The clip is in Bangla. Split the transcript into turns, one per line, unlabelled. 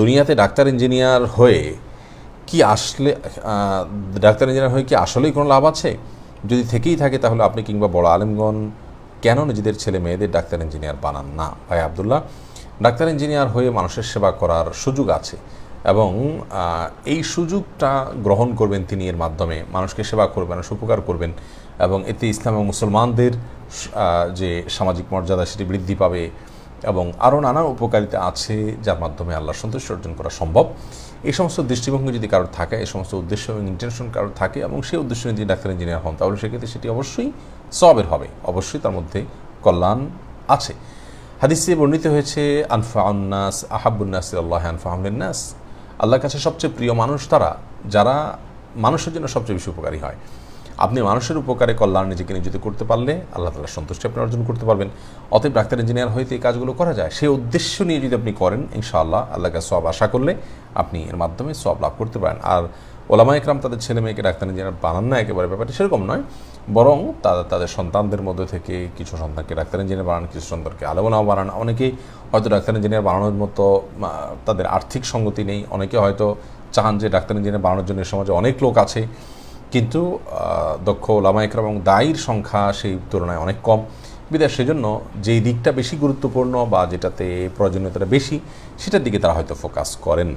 দুনিয়াতে ডাক্তার ইঞ্জিনিয়ার হয়ে কি আসলে ডাক্তার ইঞ্জিনিয়ার হয়ে কি আসলেই কোনো লাভ আছে? যদি থেকেই থাকে তাহলে আপনি কিংবা বড় আলেমগণ কেন নিজেদের ছেলে মেয়েদের ডাক্তার ইঞ্জিনিয়ার বানান না? ভাই আবদুল্লাহ, ডাক্তার ইঞ্জিনিয়ার হয়ে মানুষের সেবা করার সুযোগ আছে এবং এই সুযোগটা গ্রহণ করবেন তিনি এর মাধ্যমে। মানুষকে সেবা করবেন, সুপকার করবেন এবং এতে ইসলাম এবং মুসলমানদের যে সামাজিক মর্যাদা সেটি বৃদ্ধি পাবে। এবং আরও নানা উপকারিতা আছে যার মাধ্যমে আল্লাহ সন্তুষ্ট অর্জন করা সম্ভব। এই সমস্ত দৃষ্টিভঙ্গি যদি কারোর থাকে, এই সমস্ত উদ্দেশ্য এবং ইন্টেনশন কারোর থাকে এবং সেই উদ্দেশ্য নিয়ে যদি ডাক্তার ইঞ্জিনিয়ার হন, তাহলে সেক্ষেত্রে সেটি অবশ্যই সবের হবে। অবশ্যই তার মধ্যে কল্যাণ আছে। হাদিসে বর্ণিত হয়েছে, আনফা আন্নাস আহাবুন্নাস আল্লাহ আনফা আহমদিনাস আল্লাহর কাছে সবচেয়ে প্রিয় মানুষ তারা, যারা মানুষের জন্য সবচেয়ে বেশি উপকারী হয়। আপনি মানুষের উপকারে কল্যাণ নিজেকে নিয়োজিত করতে পারলে আল্লাহ তালা সন্তুষ্টি আপনি অর্জন করতে পারবেন। অতএব ডাক্তার, ইঞ্জিনিয়ার হইতে এই কাজগুলো করা যায়। সেই উদ্দেশ্য নিয়ে যদি আপনি করেন, ইনশাআল্লাহ আল্লাহকে সব আশা করলে আপনি এর মাধ্যমে সব লাভ করতে পারেন। আর ওলামা একরাম তাদের ছেলে মেয়েকে ডাক্তার, ইঞ্জিনিয়ার বানান না, একেবারে ব্যাপারটা সেরকম নয়। বরং তারা, তাদের সন্তানদের মধ্যে থেকে কিছু সন্তানকে ডাক্তার, ইঞ্জিনিয়ার বানান, কিছু সন্তানকে আলোচনাও বানান। অনেকেই হয়তো ডাক্তার, ইঞ্জিনিয়ার বানানোর মতো তাদের আর্থিক সঙ্গতি নেই। অনেকে হয়তো চান যে ডাক্তার, ইঞ্জিনিয়ার বানানোর জন্য সমাজে অনেক লোক আছে। কিন্তু দক্ষ লামাইকরাম এবং দায়ীর সংখ্যা সেই তুলনায় অনেক কম। বিদায় সেজন্য যেই দিকটা বেশি গুরুত্বপূর্ণ বা যেটাতে প্রয়োজনীয়তাটা বেশি, সেটার দিকে তারা হয়তো ফোকাস করেন।